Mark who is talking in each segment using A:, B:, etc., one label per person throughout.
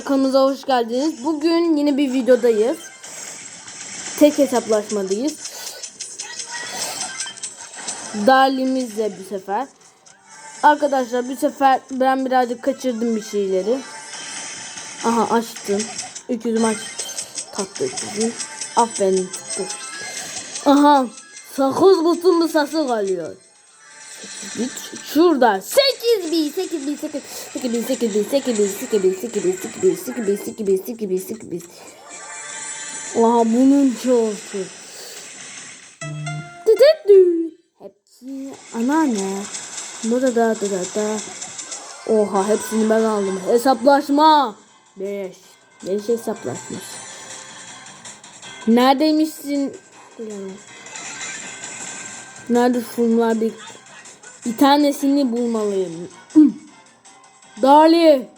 A: Kanalımıza hoş geldiniz. Bugün yeni bir videodayız. Tek hesaplaşmadayız. Darlimizle bu sefer. Arkadaşlar bu sefer ben birazcık kaçırdım bir şeyleri. Aha açtım. Öküzüm aç. Tatlı öküzüm. Aferin tuttu. Aha. Sakız kutumlu sası kalıyor. Şurada 8 bin 8 bin 8 8 bin 8 bin 8 bin 8 bin 8 bin 8 bin 8 bin 8 bin 8 bin 8 bin Oha bunun çoğusu Hepsi anneanne Burada da da da da Oha hepsini ben aldım Hesaplaşma 5 5 hesaplaşması Neredeymişsin Nerede şunlar bir bir tanesini bulmalıyım. Darli.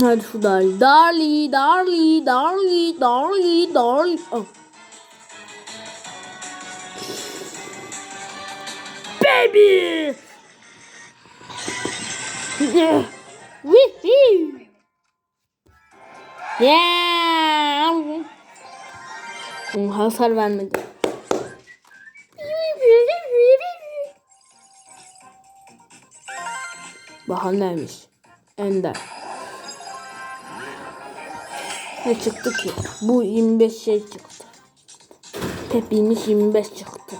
A: Hadi şu Darli. Darli, Darli, Darli, Darli, Darli. Oh. Baby. Yeah. Yeah. Hasar vermedi. Bahan neymiş? Ender. Ne çıktı ki? Bu 25 şey çıktı. Pepiymiş 25 çıktı.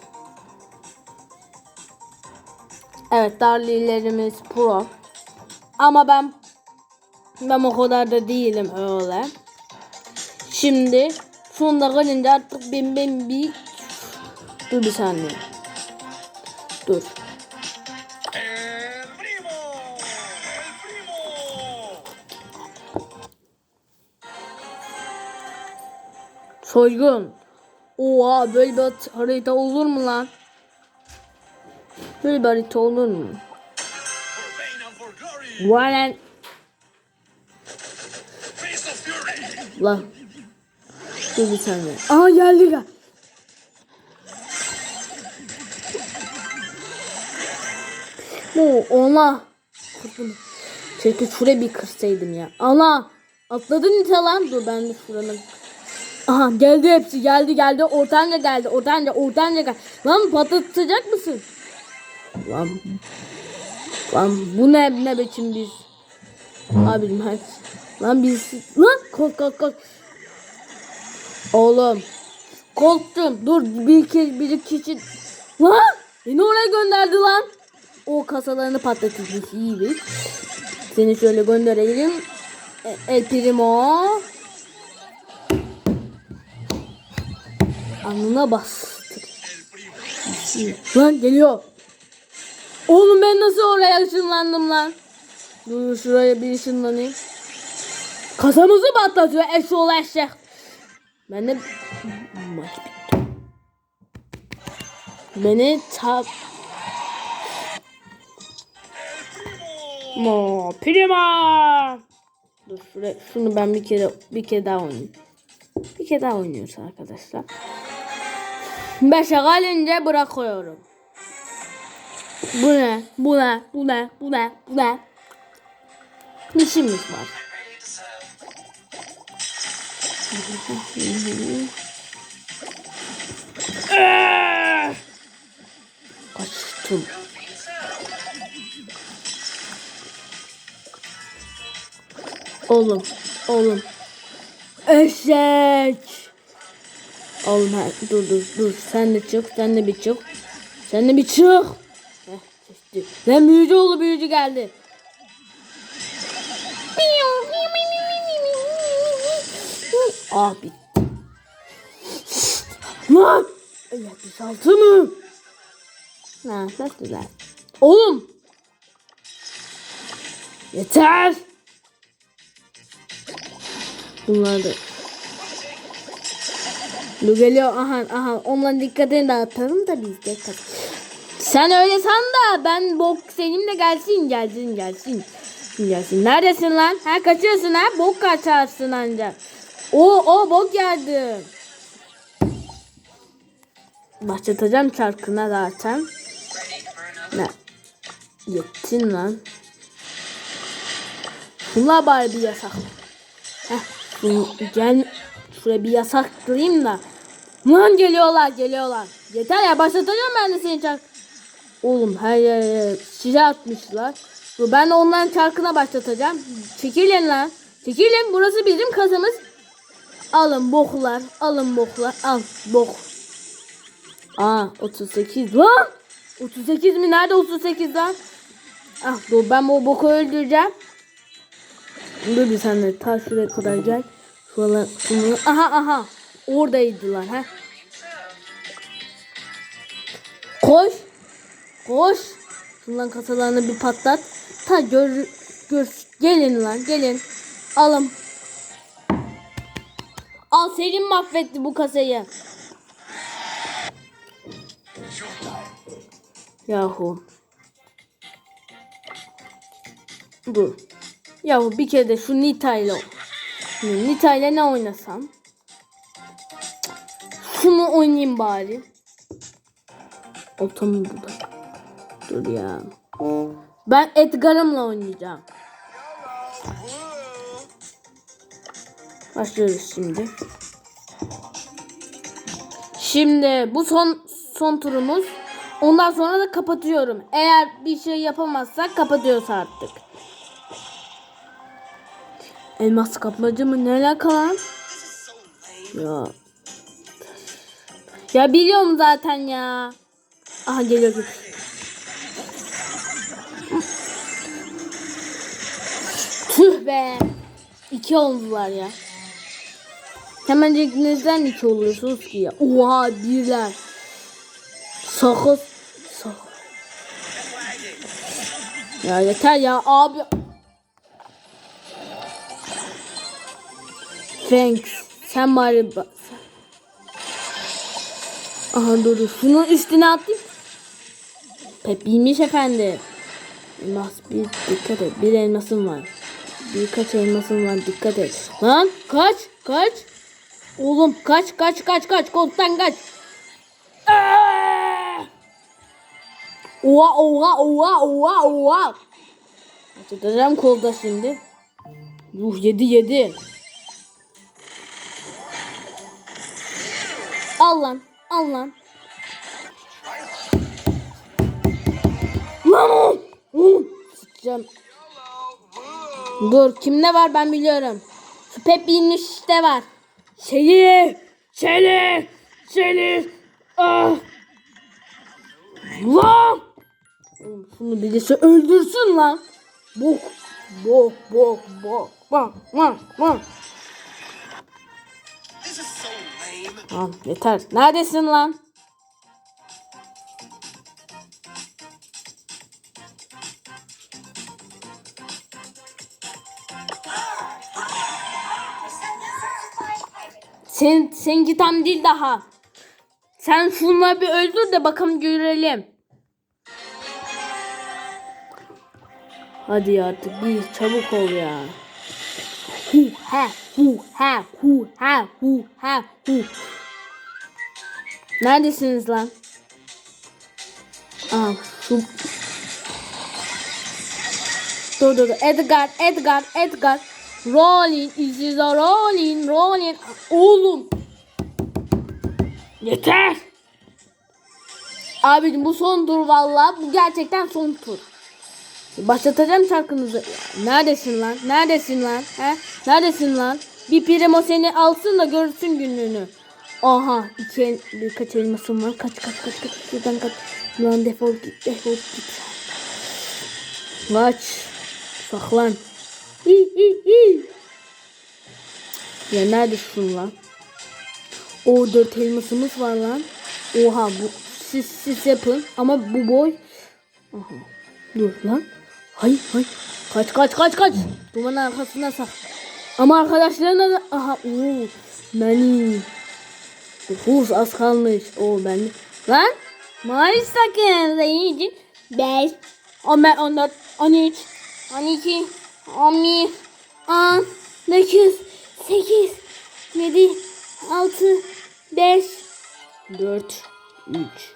A: Evet darlilerimiz pro. Ama ben ben o kadar da değilim öyle. Şimdi sonunda kalınca artık ben ben bir dur bir saniye. Dur. Soygun. Oha böyle bir harita olur mu lan? Böyle bir harita olur mu? Vay lan. Dur bir saniye. Aha geldi gel. Oo, ona. Keşke şuraya bir kırsaydım ya. Ana. Atladın ite lan. Dur ben de şuranın. Aha geldi hepsi geldi geldi. Ortanca geldi. Ortanca ortanca geldi. Lan patlatacak mısın? Lan. Lan bu ne ne biçim bir. Abim hadi. Lan biz. Lan kalk kalk kalk. Oğlum. Korktum. Dur bir iki bir kişi. Lan. Beni oraya gönderdi lan. O kasalarını patlatmış iyi bir. Seni şöyle gönderelim. E, El Primo. Alnına bastır. Lan geliyor. Oğlum ben nasıl oraya ışınlandım lan? Dur şuraya bir ışınlanayım. Kasamızı patlatıyor eşoğlu eşek. Ben de maç bitti. Beni tap Mo prima. Dur şuraya, şunu ben bir kere bir kere daha oynayayım. Bir kere daha oynuyoruz arkadaşlar. Beşe gelince bırakıyorum. Bu ne? Bu ne? Bu ne? Bu ne? Bu ne? İşimiz var. Kaçtım. Oğlum, oğlum. Eşek. Oğlum ha, dur dur dur. Sen de çık, sen de bir çık. Sen de bir çık. Heh. Lan büyücü oldu, büyücü geldi. Ah bitti. Lan! 76 mı? Ha, çok güzel. Oğlum! Yeter! Bunlar da. Lu geliyor aha aha onların dikkatini dağıtalım da biz de. Sen öyle san da ben bok senin de gelsin gelsin gelsin. Gelsin. Neredesin lan? Ha kaçıyorsun ha? Bok kaçarsın anca. O o bok geldi. Başlatacağım çarkına zaten. Ne? Yettin lan. Bunlar bari bir yasak. Heh, şunu, gel şuraya bir yasaklayayım da. Lan geliyorlar geliyorlar. Yeter ya başlatacağım ben de seni çark. Oğlum her yere şişe atmışlar. Dur, ben de onların çarkına başlatacağım. Çekilin lan. Çekilin burası bizim kasamız. Alın boklar. Alın boklar. Al bok. Aa 38 lan. 38 mi? Nerede 38 lan? Ah dur ben bu boku öldüreceğim. Dur bir saniye ta şuraya kadar gel. Şuralar şunu. Aha aha. Oradaydılar ha. Koş. Koş. Şundan kasalarını bir patlat. Ta gör, gör gelin lan gelin. Alın. Al Selim mahvetti bu kasayı. Yahu. Dur. Yahu bir kere de şu Nita ile Şimdi Nita ile ne oynasam? Şunu oynayayım bari. Otom burada. Dur ya. Ben Edgar'ımla oynayacağım. Başlıyoruz şimdi. Şimdi bu son son turumuz. Ondan sonra da kapatıyorum. Eğer bir şey yapamazsak kapatıyoruz artık. Elmas kapmacı mı? Ne alaka? Ya. Ya biliyorum zaten ya. Aha geliyor. geliyor. Tüh be. İki oldular ya. Hemencekinizden iki oluyorsunuz ki ya. Oha birler. Sakız. Sakız. Ya yeter ya abi. Thanks. Sen bari ba- Aha dur. Şunun üstüne atayım. Pepiymiş efendi. Elmas bir dikkat et. Bir elmasım var. Birkaç elmasım var dikkat et. Lan kaç kaç. Oğlum kaç kaç kaç kaç koltuktan kaç. Aa! Oha oha oha oha oha. Tutacağım kolda şimdi. Yuh yedi yedi. Al lan al lan. Lan o. Oğlum, Sıçacağım. Dur kimde var ben biliyorum. Şu Pep bilmiş işte var. Şeyi. Şeyi. Şeyi. Ah. Lan. Şunu birisi öldürsün lan. Bok. Bok bok bok. Bak bak bak. Tamam yeter. Neredesin lan? Sen, seninki tam değil daha. Sen şunları bir öldür de bakalım görelim. Hadi artık bir çabuk ol ya. Hu ha hu ha hu ha hu ha hu. Neredesiniz lan? Aa şu. Dur dur dur. Edgar Edgar Edgar. Rolling is is a rolling rolling. Oğlum. Yeter. Abicim bu son tur valla. Bu gerçekten son tur. Başlatacağım şarkınızı. Neredesin lan? Neredesin lan? He? Neredesin lan? Bir primo seni alsın da görsün günlüğünü. Aha iki el, birkaç elmasım var. Kaç kaç kaç kaç. Şuradan kaç. Lan defol git defol git. Kaç. Saklan. Hi hi hi. Ya neredesin lan? O dört elmasımız var lan. Oha bu siz siz yapın ama bu boy. Aha. Dur lan. Hay hay. Kaç kaç kaç kaç. Dumanın arkasına sak. Ama arkadaşlarına da aha oo. Nani. Dokuz az kalmış. O ben Lan. Mavi sakın. Zeyici. Beş. On ben on dört. On üç. On iki. On bir. On. Dokuz. Sekiz. Yedi. Altı. Beş. Dört. Üç.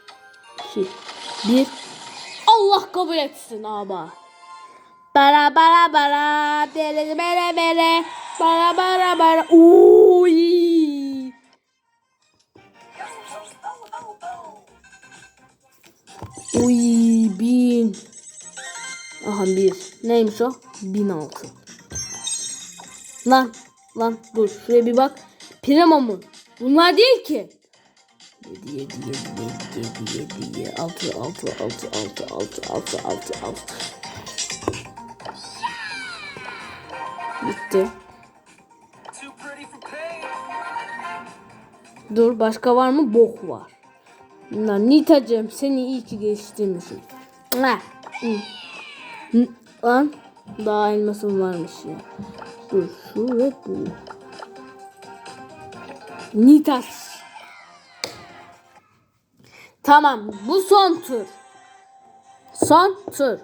A: İki. Bir. Allah kabul etsin ama. Bara bara bara. Dere bere bere. Bara bara bara. Uuu. Aha bir. Neymiş o? Bin altın. Lan lan dur şuraya bir bak. Primo mu? Bunlar değil ki. 7 7 7 7 7 7 6 6 6 6 6 6 6 6 Bitti. Dur başka var mı? Bok var. Lan Nitacığım seni iyi ki geliştirmişim. Mwah. Lan daha elmasım varmış ya. Dur şu ve bu. Nitas. Tamam bu son tur. Son tur.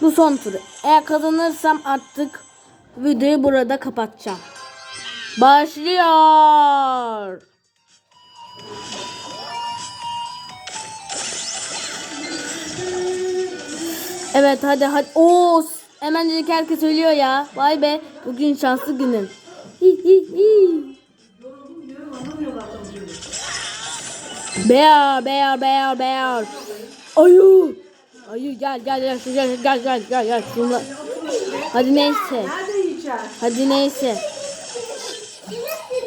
A: Bu son tur. Eğer kazanırsam artık videoyu burada kapatacağım. Başlıyor. Evet hadi hadi. Oo, hemencik herkes söylüyor ya. Vay be. Bugün şanslı günüm. Hi hi hi. Bear, bear, bear, bear. Ayı. Ayı gel gel gel gel gel gel gel gel. Şunla. Hadi neyse. Hadi neyse.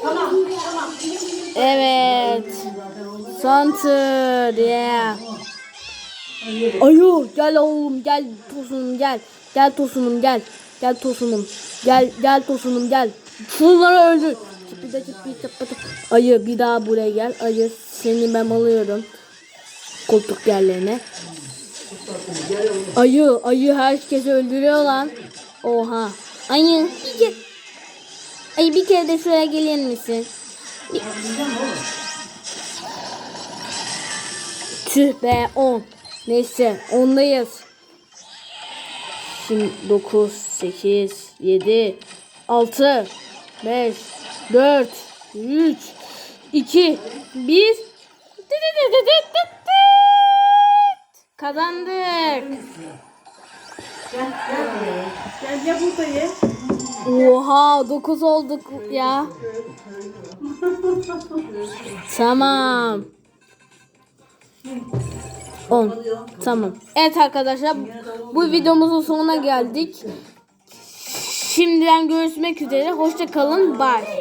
B: Tamam, tamam.
A: Evet. Son tur. Yeah. Ayo gel oğlum gel tosunum gel. Gel tosunum gel. Gel tosunum. Gel gel tosunum gel. Şunları öldür. Da çıpı çıpı da. Ayı bir daha buraya gel. Ayı seni ben alıyorum. Koltuk yerlerine. Ayı ayı herkesi öldürüyor lan. Oha. Ayı bir kere, ayı bir kere de şuraya gelir misin? Tüh be 10. Neyse ondayız. Şimdi 9, 8, 7, 6, 5, 4, 3, 2, 1. Kazandık.
B: Gel, gel. Ye.
A: Oha 9 olduk ya. tamam. 10. Tamam. Evet arkadaşlar bu videomuzun sonuna geldik. Şimdiden görüşmek üzere. Hoşça kalın. Bye.